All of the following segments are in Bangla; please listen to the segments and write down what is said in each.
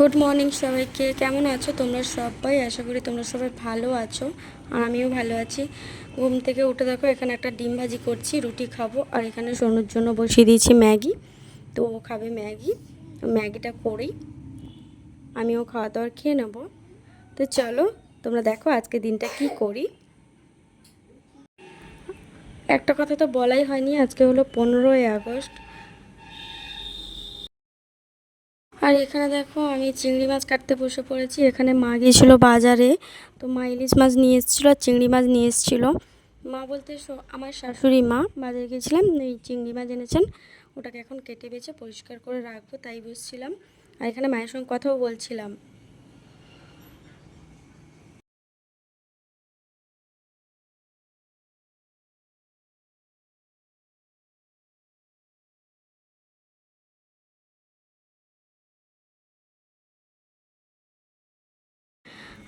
গুড মর্নিং সবাইকে। কেমন আছো? তোমরা সবাই? আশা করি তোমরা সবাই ভালো আছো। আর আমিও ভালো আছি। ঘুম থেকে উঠে দেখো, এখানে একটা ডিম ভাজি করছি, রুটি খাব। আর এখানে সোনুর জন্য বসিয়ে দিয়েছি ম্যাগি। তো ও খাবে ম্যাগি। ম্যাগিটা করেই আমিও খাওয়া দাওয়ার খেয়ে নেব। তো চলো, তোমরা দেখো আজকে দিনটা কি করি। একটা কথা তো বলাই হয়নি, আজকে হলো পনেরোই আগস্ট। আর এখানে দেখো আমি চিংড়ি মাছ কাটতে বসে পড়েছি। এখানে মা গিয়েছিল বাজারে, তো মা ইলিশ মাছ নিয়ে এসেছিল আর চিংড়ি মাছ নিয়ে এসেছিল। মা বলতে আমার শাশুড়ি মা বাজারে গিয়েছিলাম, এই চিংড়ি মাছ এনেছেন, ওটাকে এখন কেটে বেছে পরিষ্কার করে রাখব, তাই বসছিলাম আর এখানে মায়ের সঙ্গে কথাও বলছিলাম।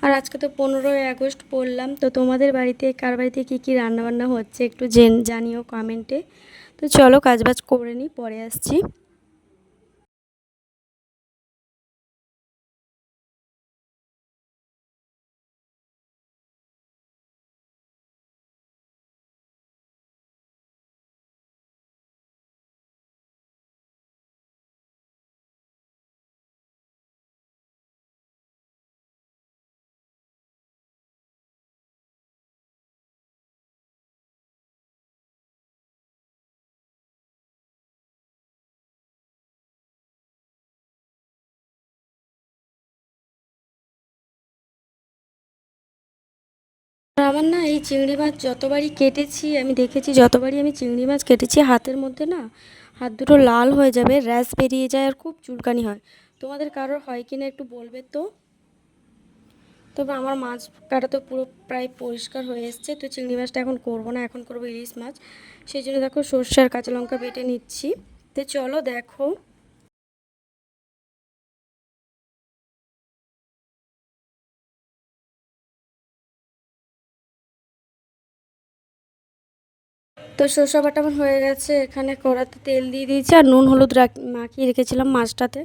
আর আজকে তো পনেরোই আগস্ট পড়লাম, তো তোমাদের বাড়িতে, কার বাড়িতে কী কী রান্নাবান্না হচ্ছে একটু জেন, জানিও কমেন্টে তো চলো কাজবাজ করে নিই, পরে আসছি। আমার না এই চিংড়ি মাছ যতবারই কেটেছি, আমি দেখেছি যতবারই আমি চিংড়ি মাছ কেটেছি, হাতের মধ্যে না হাত দুটো লাল হয়ে যাবে, র্যাশ বেরিয়ে যায় আর খুব চুলকানি হয়। তোমাদের কারোর হয় কি না একটু বলবে তো? তবে আমার মাছ কাটা তো পুরো প্রায় পরিষ্কার হয়ে এসছে, তো চিংড়ি মাছটা এখন করব না, এখন করব ইলিশ মাছ। সেই জন্য দেখো সর্ষে আর কাঁচা লঙ্কা বেটে নিচ্ছি। তো চলো দেখো। তো সর্ষে বাটা আমার হয়ে গেছে, এখানে কড়াতে তেল দিয়ে দিয়েছি আর নুন হলুদ মাখিয়ে রেখেছিলাম মাছটাতে।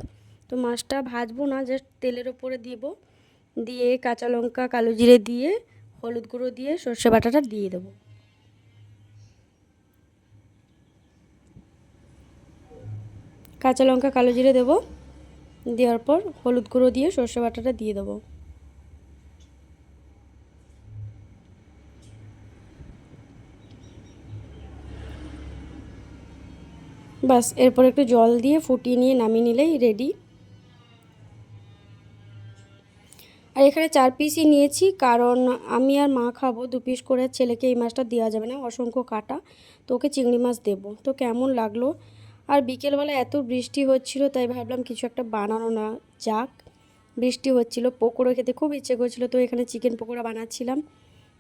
তো মাছটা ভাজবো না জাস্ট তেলের ওপরে দিব। দিয়ে কাঁচা লঙ্কা, কালো জিরে দিয়ে, হলুদ গুঁড়ো দিয়ে সর্ষে বাটাটা দিয়ে দেবো। কাঁচা লঙ্কা, কালো জিরে দেবো। দেওয়ার পর হলুদ গুঁড়ো দিয়ে সর্ষে বাটাটা দিয়ে দেবো। বাস, এরপর একটু জল দিয়ে ফুটিয়ে নিয়ে নামিয়ে নিলেই রেডি আর এখানে চার পিসই নিয়েছি, কারণ আমি আর মা খাব, দু পিস করে ছেলেকে এই মাছটা দেওয়া যাবে না, অসংখ্য কাটা। তো ওকে চিংড়ি মাছ দেবো। তো কেমন লাগল? আর বিকেলবেলা এত বৃষ্টি হচ্ছিল, তাই ভাবলাম কিছু একটা বানানো না যাক। বৃষ্টি হচ্ছিল, পকোড়া খেতে খুব ইচ্ছে করছিল, তো এখানে চিকেন পকোড়া বানাচ্ছিলাম।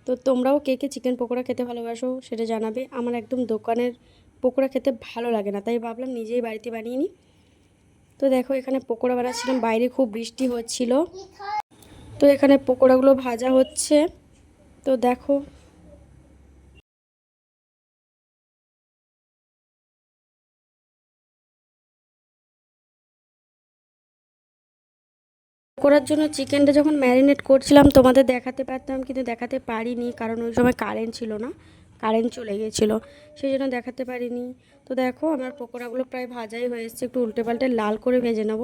তো তোমরাও কে কে চিকেন পকোড়া খেতে ভালোবাসো সেটা জানাবে। আমার একদম দোকানের পকোড়া খেতে ভালো লাগে না, তাই ভাবলাম নিজেই বাড়িতে বানিয়ে নিই। তো দেখো এখানে পকোড়া বানাচ্ছিলাম, বাইরে খুব বৃষ্টি হচ্ছিল। তো এখানে পকোড়াগুলো ভাজা হচ্ছে। তো দেখো। করার জন্য চিকেনটা যখন ম্যারিনেট করছিলাম, তোমাদের দেখাতে পারতাম, কিন্তু দেখাতে পারিনি, কারণ ওই সময় কারেন্ট ছিল না। কারেন্ট চলে গিয়েছিল সেই জন্য দেখাতে পারিনি। তো দেখো, আমার পকোড়াগুলো প্রায় ভাজাই হয়ে এসছে, একটু উল্টে পাল্টে লাল করে ভেজে নেব।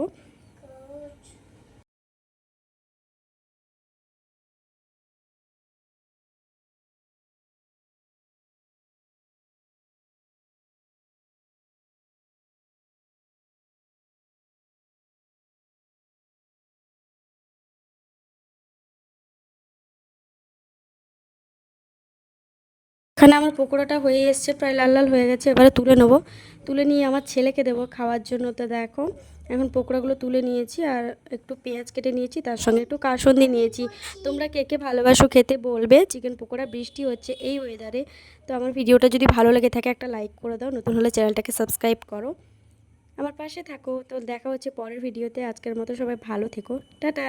এখানে আমার পকোড়াটা হয়ে এসছে, প্রায় লাল লাল হয়ে গেছে, এবারে তুলে নেব। তুলে নিয়ে আমার ছেলেকে দেবো খাওয়ার জন্য, তো দেখো, এখন পকোড়াগুলো তুলে নিয়েছি আর একটু পেঁয়াজ কেটে নিয়েছি, তার সঙ্গে একটু কাসন্দি নিয়েছি। তোমরা কে কে ভালোবাসো খেতে বলবে, চিকেন পকোড়া বৃষ্টি হচ্ছে এই ওয়েদারে তো আমার ভিডিওটা যদি ভালো লেগে থাকে, একটা লাইক করে দাও, নতুন হলে চ্যানেলটাকে সাবস্ক্রাইব করো। আমার পাশে থাকো, তো দেখা হচ্ছে পরের ভিডিওতে, আজকের মতো সবাই ভালো থেকো, টাটা!